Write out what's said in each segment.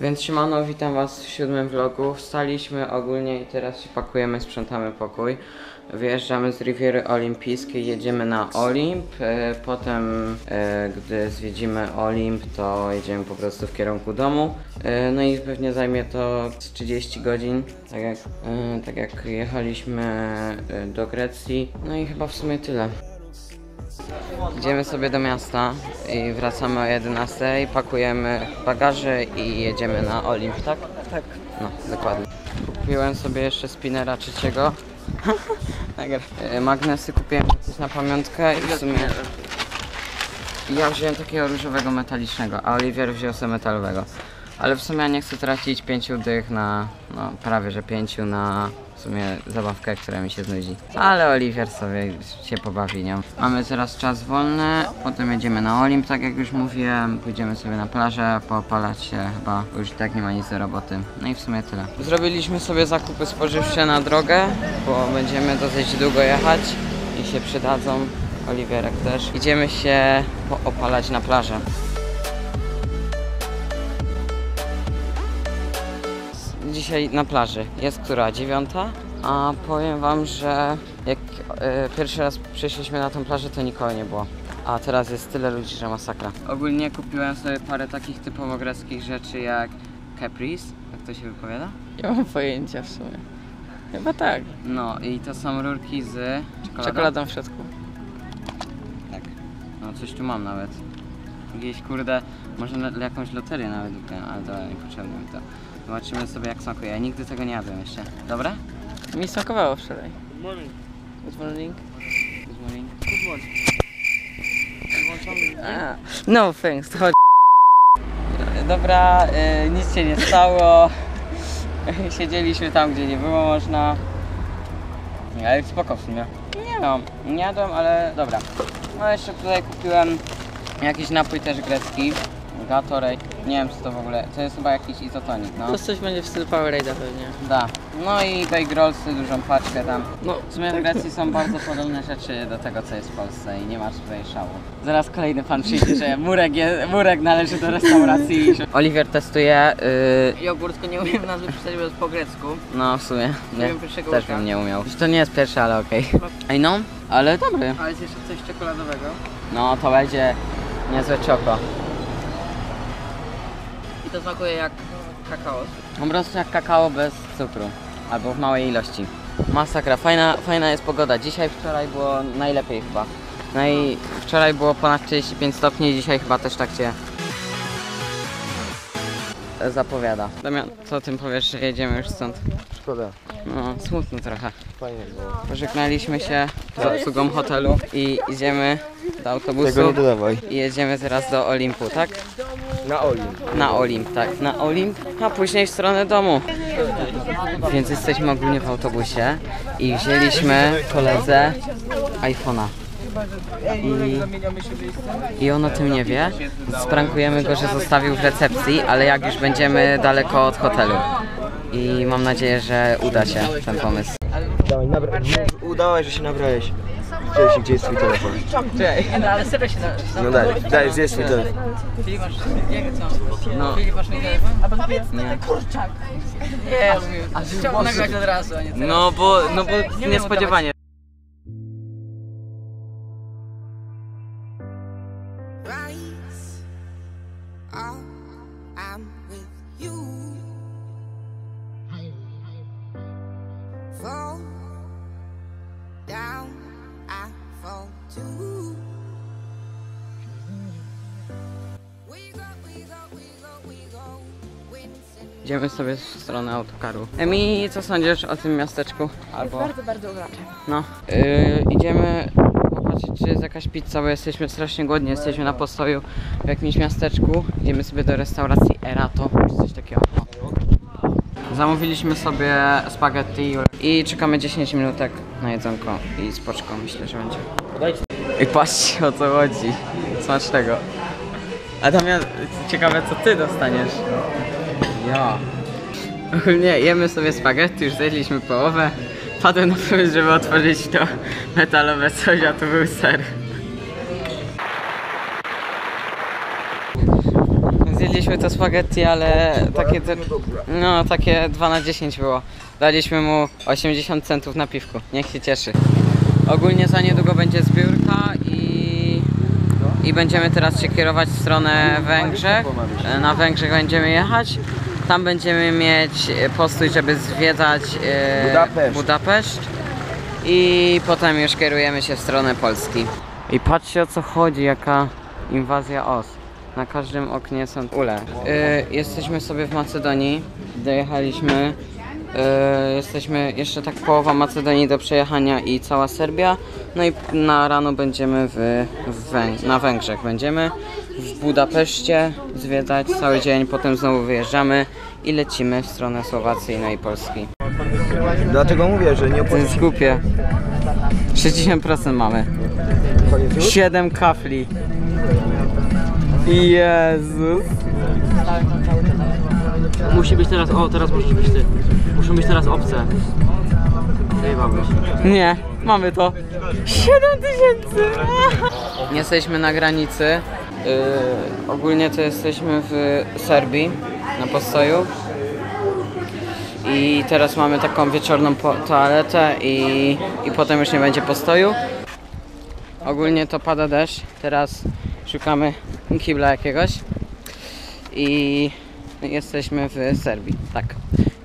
Więc siemano, witam was w siódmym vlogu. Wstaliśmy ogólnie i teraz się pakujemy, sprzątamy pokój. Wyjeżdżamy z Riviery Olimpijskiej, jedziemy na Olimp. E, potem, e, gdy zwiedzimy Olimp, to jedziemy po prostu w kierunku domu. E, no i pewnie zajmie to z 30 godzin, tak jak, tak jak jechaliśmy do Grecji. No i chyba w sumie tyle. Idziemy sobie do miasta i wracamy o 11, pakujemy bagaże i jedziemy na Olimp, tak? Tak. No, dokładnie. Kupiłem sobie jeszcze spinera trzeciego. Nagra. E, Magnesy kupiłem coś na pamiątkę i w sumie... Ja wziąłem takiego różowego metalicznego, a Oliwier wziął sobie metalowego. Ale w sumie ja nie chcę tracić pięciu dych na, no prawie że pięciu na w sumie zabawkę, która mi się znudzi. Ale Oliwier sobie się pobawi nią. Mamy teraz czas wolny, potem jedziemy na Olimp, tak jak już mówiłem. Pójdziemy sobie na plażę, poopalać się chyba, bo już tak nie ma nic do roboty. No i w sumie tyle. Zrobiliśmy sobie zakupy spożywcze na drogę, bo będziemy dosyć długo jechać i się przydadzą. Oliwierek też. Idziemy się poopalać na plażę. dzisiaj na plaży. Jest która? Dziewiąta? A powiem wam, że jak e, pierwszy raz przyszliśmy na tą plażę, to nikogo nie było. A teraz jest tyle ludzi, że masakra. Ogólnie kupiłem sobie parę takich typowo greckich rzeczy jak Caprice, jak to się wypowiada? Nie mam pojęcia w sumie. Chyba tak. No i to są rurki z czekoladą. Czekoladą w środku. Tak. No coś tu mam nawet. Gdzieś kurde, może na, jakąś loterię nawet wygrałem, ale to niepotrzebne mi to. Zobaczymy sobie jak smakuje. Ja nigdy tego nie jadłem jeszcze. Dobra? Mi smakowało wczoraj. Good morning. Good morning. A, no thanks, chodź. Dobra, y, nic się nie stało. Siedzieliśmy tam, gdzie nie było można. Ale spoko w sumie. Nie no, nie jadłem, ale dobra. No jeszcze tutaj kupiłem jakiś napój też grecki. Gatorade. Nie wiem co to w ogóle. To jest chyba jakiś izotonik, no. To coś będzie w stylu Powerade'a pewnie. Da. No i bake rollsy, dużą paczkę tam. No, W sumie w Grecji są bardzo podobne rzeczy do tego, co jest w Polsce i nie masz tutaj szału. Zaraz kolejny pan przyjdzie, że murek, je, murek należy do restauracji. Oliwier testuje, yy, Jogurtko nie umiem nazwy przeczytać, bo jest po grecku. no w sumie, nie, wiem pierwszego też bym nie umiał. To nie jest pierwszy, ale okej. Ej no, ale dobry. A jest jeszcze coś czekoladowego. No to będzie niezłe czoko. I to smakuje jak kakao. Po prostu jak kakao bez cukru. Albo w małej ilości. Masakra, fajna, fajna jest pogoda. Dzisiaj, wczoraj było najlepiej chyba. No i wczoraj było ponad 45 stopni, dzisiaj chyba też tak się zapowiada. Damian, co o tym powiesz, że jedziemy już stąd? Szkoda, No, smutno trochę. fajnie było. Pożegnaliśmy się z obsługą hotelu i idziemy do autobusu Tego nie dodawaj. i jedziemy teraz do Olimpu, tak? Na Oli. Na Olimp, tak, na Olimp, a później w stronę domu. Więc jesteśmy ogólnie w autobusie i wzięliśmy koledze iPhone'a. I, I on o tym nie wie. Sprankujemy go, że zostawił w recepcji, ale jak już będziemy daleko od hotelu. I mam nadzieję, że uda się ten pomysł. Dawaj, nabra... Udałeś, że się nabrałeś. Gdzieś, gdzie jest twój telefon? No ale serio się na... No daj, daj, gdzie jest twój telefon? Filip masz... Jak co? No. Filip masz mój telefon? Albo na Nie. kurczak. Nie. Chciałbym nagrać od razu, a nie teraz. No bo, no bo niespodziewanie. rise. Oh, Idziemy sobie w stronę autokaru. Emi, co sądzisz o tym miasteczku? Albo... Bardzo, bardzo urocze. No, yy, idziemy popatrzeć, czy jest jakaś pizza, bo jesteśmy strasznie głodni, jesteśmy na postoju w jakimś miasteczku. Idziemy sobie do restauracji Erato, czy coś takiego. Zamówiliśmy sobie spaghetti i czekamy 10 minutek na jedzonko i spoczko, myślę, że będzie. I patrzcie o co chodzi. Smacznego. A Damian, ciekawe co ty dostaniesz. Ja. Ogólnie jemy sobie spaghetti, już zjedliśmy połowę. Padłem na pomysł, żeby otworzyć to metalowe coś, a to był ser. Zjedliśmy to spaghetti, ale takie, no, takie 2 na 10 było. Daliśmy mu 80 centów na piwku. Niech się cieszy. Ogólnie za niedługo będzie zbiórka i, i będziemy teraz się kierować w stronę Węgrzech. Na Węgrzech będziemy jechać. Tam będziemy mieć postój, żeby zwiedzać e, Budapeszt. Budapeszt. I potem już kierujemy się w stronę Polski. I patrzcie o co chodzi, jaka inwazja os. Na każdym oknie są ule. Y, jesteśmy sobie w Macedonii, dojechaliśmy. Y, jesteśmy jeszcze tak połowa Macedonii do przejechania i cała Serbia. No i na rano będziemy w, w Węg- na Węgrzech. Będziemy w Budapeszcie zwiedzać cały dzień, potem znowu wyjeżdżamy i lecimy w stronę Słowacji no i Polski. Dlatego mówię, że nie To opłaci jest głupie. 60% mamy. koniec już. 7 kafli. Jezus. Musi być teraz, o teraz możesz być ty. Muszą być teraz obce. Zajebałbyś. Nie, mamy to. 7 tysięcy. Jesteśmy na granicy. Yy, ogólnie to jesteśmy w Serbii na postoju. I teraz mamy taką wieczorną toaletę i, i potem już nie będzie postoju. Ogólnie to pada deszcz. Teraz szukamy kibla jakiegoś. I jesteśmy w Serbii. Tak.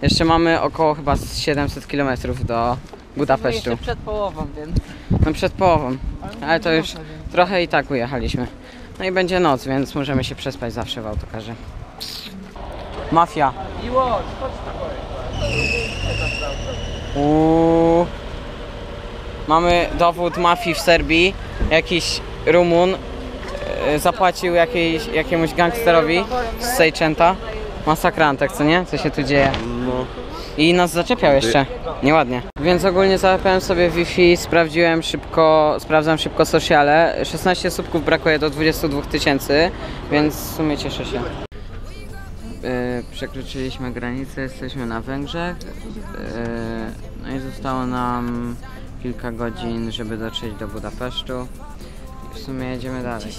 Jeszcze mamy około chyba z 700 km do Budapesztu. przed połową, więc. No przed połową. Ale to już trochę i tak ujechaliśmy. No i będzie noc, więc możemy się przespać zawsze w autokarze. Mafia. Uuu. Mamy dowód mafii w Serbii. Jakiś Rumun e, zapłacił jakiejś, jakiemuś gangsterowi z Sejczęta. Masakrantek, co nie? Co się tu dzieje? I nas zaczepiał jeszcze. Nieładnie. Więc ogólnie załapiałem sobie Wi-Fi, sprawdziłem szybko, sprawdzam szybko sociale. 16 subków brakuje do 22 tysięcy, więc w sumie cieszę się. Yy, przekroczyliśmy granicę, jesteśmy na Węgrzech. Yy, no i zostało nam kilka godzin, żeby dotrzeć do Budapesztu. I w sumie jedziemy dalej.